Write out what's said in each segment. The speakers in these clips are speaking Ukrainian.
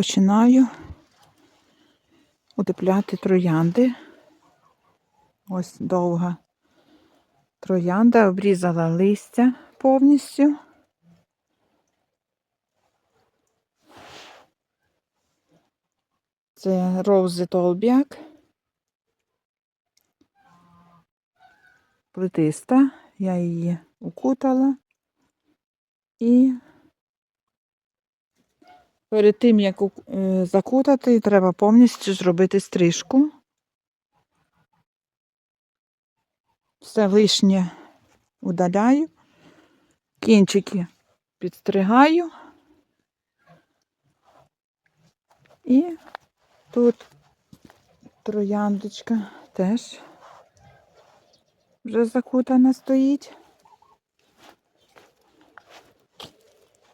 починаю утепляти троянди. Ось довга троянда, обрізала листя повністю. Це Роузи Толбяк. Плетиста. Я її укутала. І перед тим, як е, закутати, треба повністю зробити стрижку. Все лишнє удаляю. Кінчики підстригаю. І тут трояндочка теж вже закутана стоїть.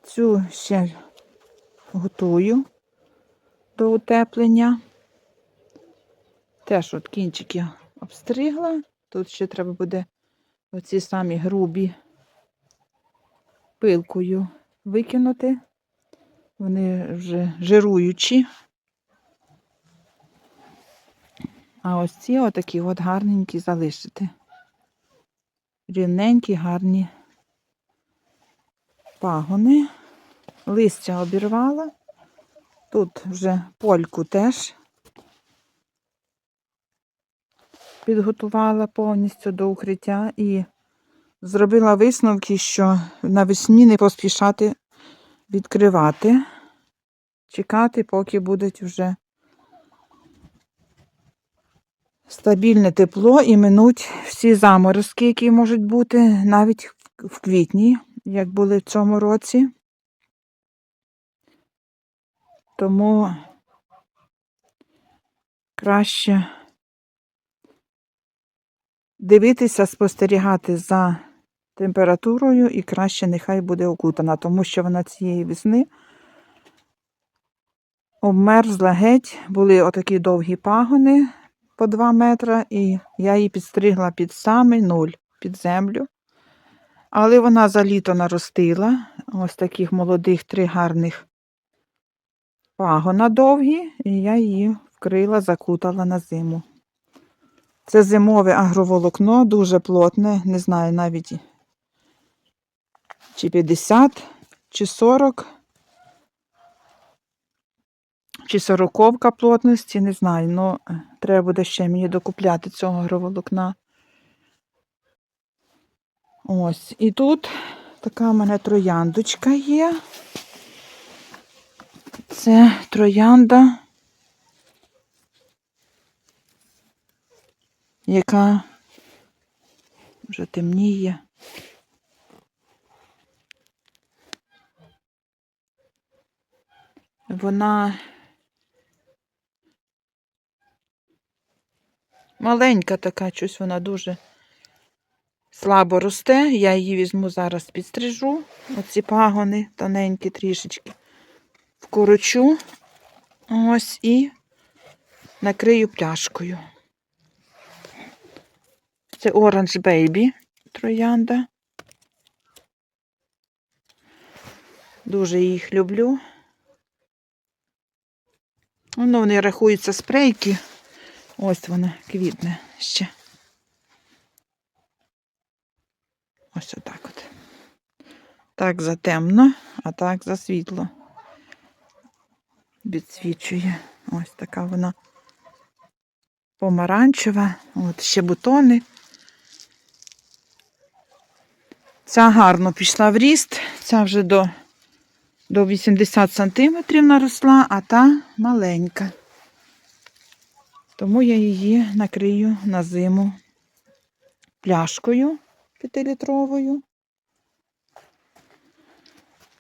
Цю ще готую до утеплення. Теж от кінчики обстригла. Тут ще треба буде оці самі грубі пилкою викинути. Вони вже жируючі. А ось ці отакі от гарненькі залишити. Рівненькі, гарні пагони. Листя обірвала. Тут вже польку теж підготувала повністю до укриття і зробила висновки, що навесні не поспішати відкривати, чекати, поки будуть вже стабільне тепло і минуть всі заморозки, які можуть бути навіть в квітні, як були в цьому році. Тому краще дивитися, спостерігати за температурою і краще нехай буде окутана, тому що вона цієї весни обмерзла геть, були отакі довгі пагони по 2 метри, і я її підстригла під самий нуль, під землю. Але вона за літо наростила ось таких молодих три гарних пагона довгі, і я її вкрила, закутала на зиму. Це зимове агроволокно, дуже плотне, не знаю навіть чи 50, чи 40, чи 40 плотності, не знаю, але треба буде ще мені докупляти цього агроволокна. Ось, і тут така в мене трояндочка є. Це троянда, яка вже темніє. Вона маленька така, щось вона дуже слабо росте. Я її візьму зараз підстрижу. Оці пагони тоненькі трішечки вкорочу. Ось і накрию пляшкою. Це Orange Baby троянда. Дуже їх люблю. Ну, вони рахуються спрейки. Ось вона квітне ще. Ось отак от. Так затемно, а так засвітло. Відсвічує. Ось така вона помаранчева. От ще бутони. Ця гарно пішла в ріст. Ця вже до, до 80 сантиметрів наросла, а та маленька. Тому я її накрию на зиму пляшкою п'ятилітровою.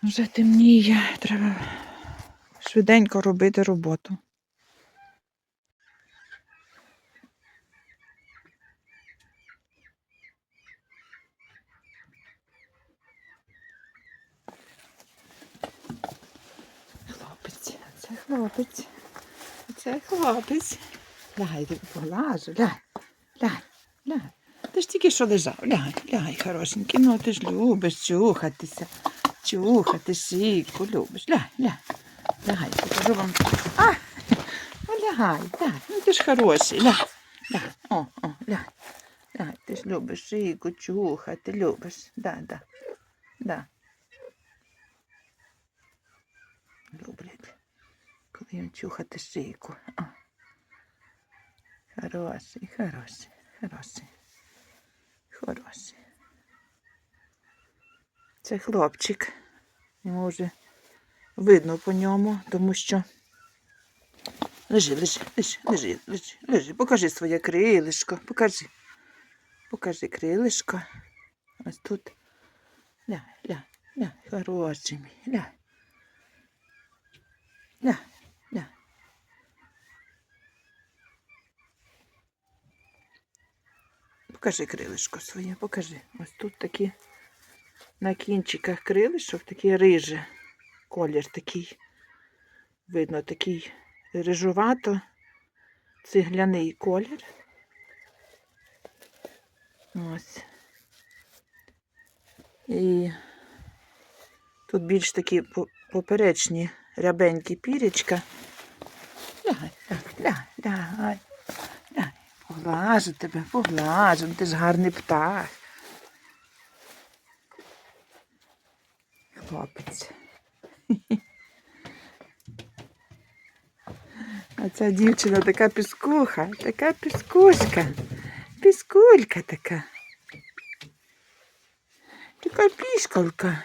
Вже темніє, треба швиденько робити роботу. Хлопець, це хлопець. Це хлопець. Лягай, поглажу, лягай, лягай, лягай. Ти ж тільки що лежав. Лягай, лягай, хорошенький. Ну ти ж любиш чухатися. Чухати шийку, любиш. Лягай, лягай. Лягай, покажу вам. А, ну лягай, лягай, ну ти ж хороший, лягай, лягай, о, о, лягай, лягай, ти ж любиш шийку чухати, любиш, да, да, да. Люблять, коли їм чухати шийку. О. Хороший, хороший, хороший, хороший. Це хлопчик. Йому вже видно по ньому, тому що. Лежи, лежи, лежи, лежи, лежи, лежи. Покажи своє крилишко. Покажи. Покажи крилишко. Ось тут. Ля, ля, ля, хороший мій. Ля. Ля. Покажи крилишко своє, покажи. Ось тут такі на кінчиках крилишок такі рижі. Колір такий. Видно, такий рижувато, цегляний колір. Ось. І тут більш такі поперечні рябенькі пірічка. Лягай, лягай, лягай. Поглажу тебе, поглажу, ти ж гарний птах. Хлопець. А ця дівчина така піскуха, така піскуська, піскулька така. Така пішкалка,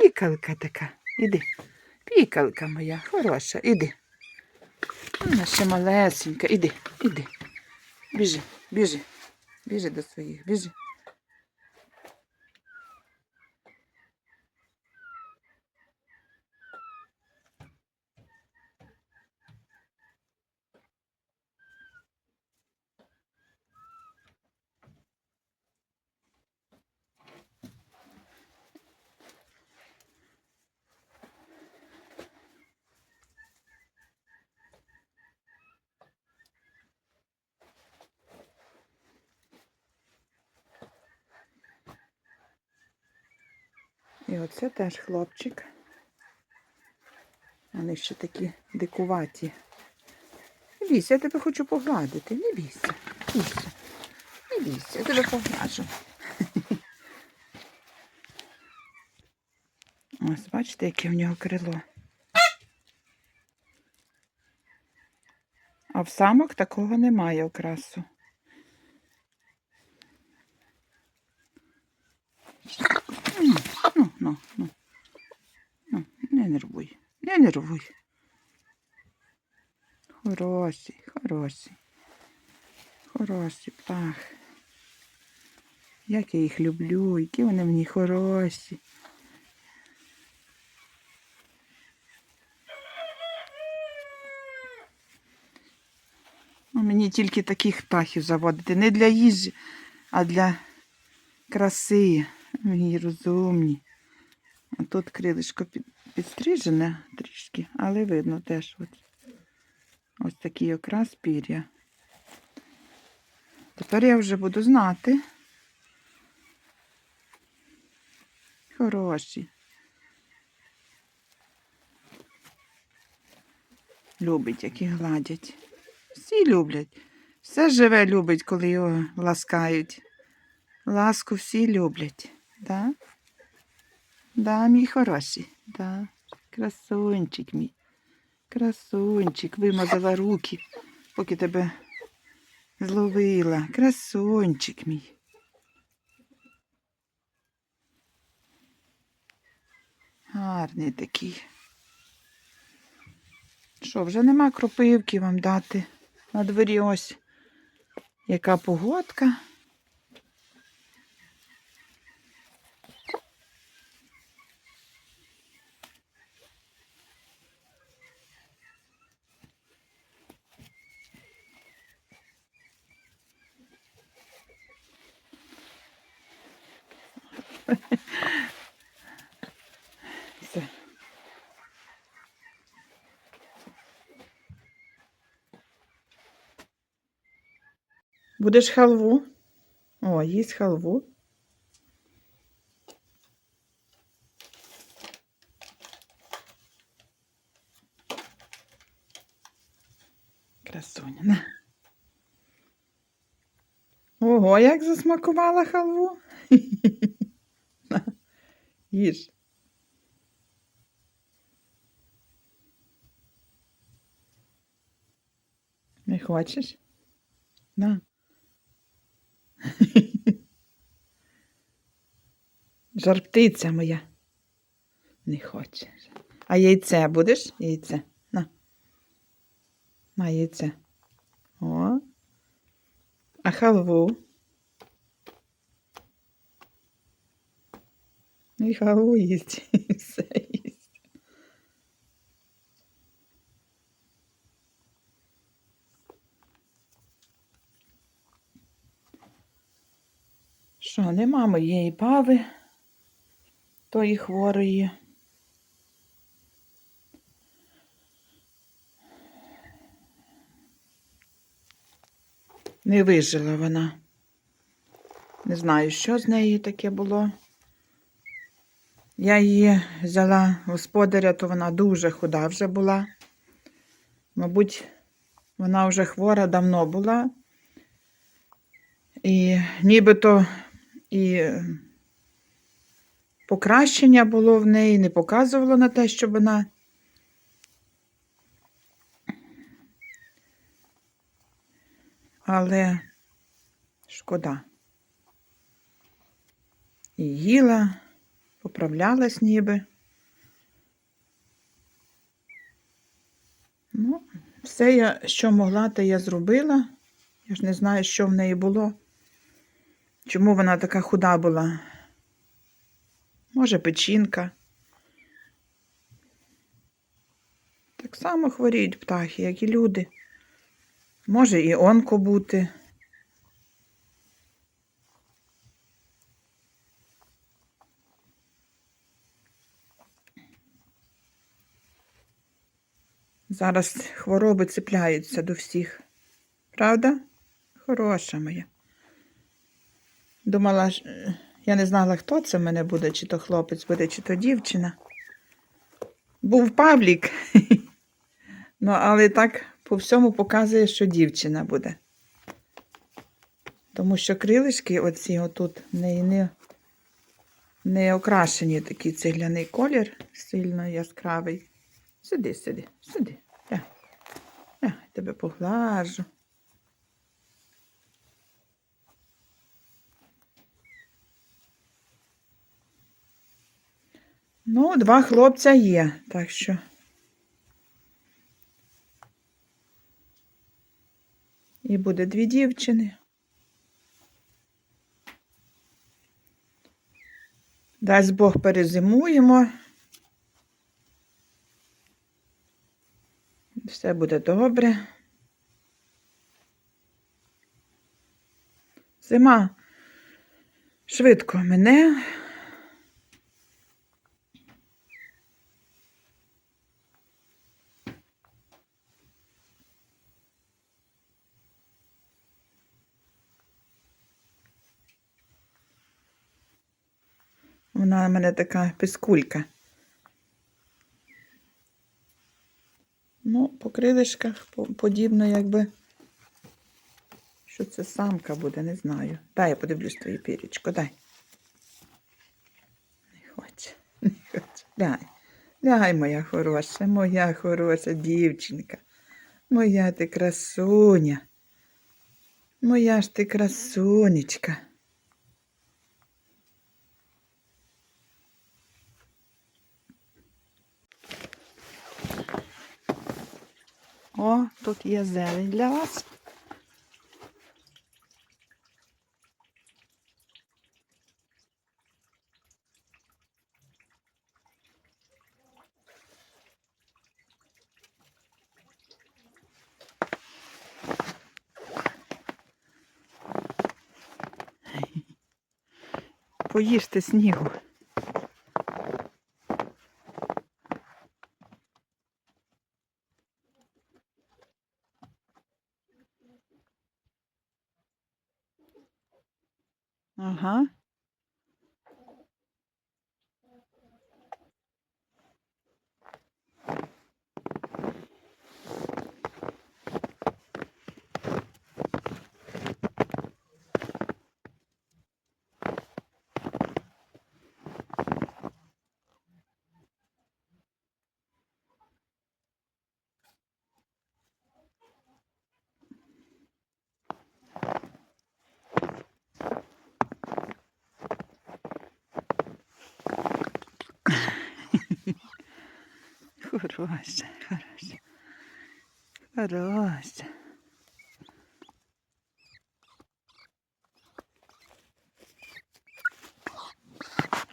пікалка така. Іди, пікалка моя, хороша, іди. Вона ще малесенька, іди, іди. Біжи, біжи, біжи до своїх, біжи. І оце теж хлопчик. Вони ще такі дикуваті. Не я тебе хочу погладити. Не бійся. Бійся. Не бійся, я тебе поглажу. Ось, бачите, яке в нього крило. А в самок такого немає окрасу. Ну, ну, ну. Не нервуй, не нервуй. Хороший, хороший. Хороший птах. Як я їх люблю, які вони мені хороші. Ну, Мені тільки таких птахів заводити. Не для їжі, а для краси. Мої розумні. Тут крилишко під, підстрижене трішки, але видно теж от. ось такий окрас пір'я. Тепер я вже буду знати. Хороші. Любить, як їх гладять. Всі люблять. Все живе любить, коли його ласкають. Ласку всі люблять. Да? Да, мій хороший. Да. Красунчик мій. Красунчик. Вимазала руки, поки тебе зловила. Красунчик мій. Гарний такий. Що, вже нема кропивки вам дати. На дворі ось яка погодка. Все. Будеш халву? О, їсть халву. Красуня. Ого, як засмакувала халву. Їж. Не хочеш? На. Жарптиця моя. Не хочеш. А яйце будеш? Яйце. На. На яйце. О. А халву. І халву їсть. І все їсть. Що, нема моєї бави, тої хворої. Не вижила вона. Не знаю, що з нею таке було. Я її взяла господаря, то вона дуже худа вже була. Мабуть, вона вже хвора давно була. І нібито і покращення було в неї, не показувало на те, що вона але шкода. І їла, поправлялась ніби. Ну, все, я, що могла, те я зробила. Я ж не знаю, що в неї було. Чому вона така худа була? Може, печінка. Так само хворіють птахи, як і люди. Може і онко бути. Зараз хвороби цепляються до всіх. Правда? Хороша моя. Думала, е, я не знала, хто це в мене буде, чи то хлопець буде, чи то дівчина. Був Павлік. Ну, але так по всьому показує, що дівчина буде. Тому що крилишки оці отут в неї не, не окрашені такий цегляний колір, сильно яскравий. Сиди, сиди, сиди. Я, тебе поглажу. Ну, два хлопця є, так що. І буде дві дівчини. Дасть Бог перезимуємо. Все буде добре. Зима швидко мене. Вона в мене така пискулька. Ну, по крилишках подібно, якби. Що це самка буде, не знаю. Дай я подивлюсь твоє пірічко, дай. Не хоче, не хоче. Дай. Дай, моя хороша, моя хороша дівчинка. Моя ти красуня. Моя ж ти красунечка. О, тут є зелень для вас. Поїжте снігу. Хороша, хороша. Хороша.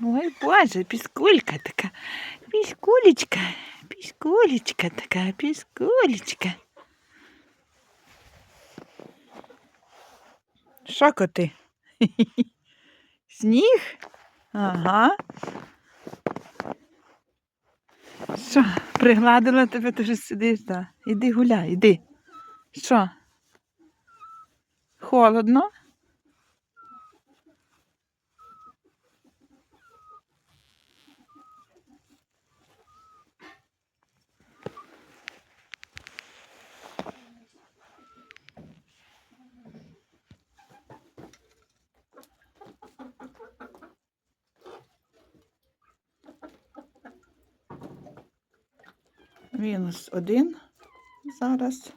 Ой, Боже, піскулька така. Піскулечка, піскулечка така, піскулечка. Що коти? Сніг? Ага. Що, пригладила тебе, ти вже сидиш, так. Іди гуляй, іди. Що? Холодно? Мінус один зараз.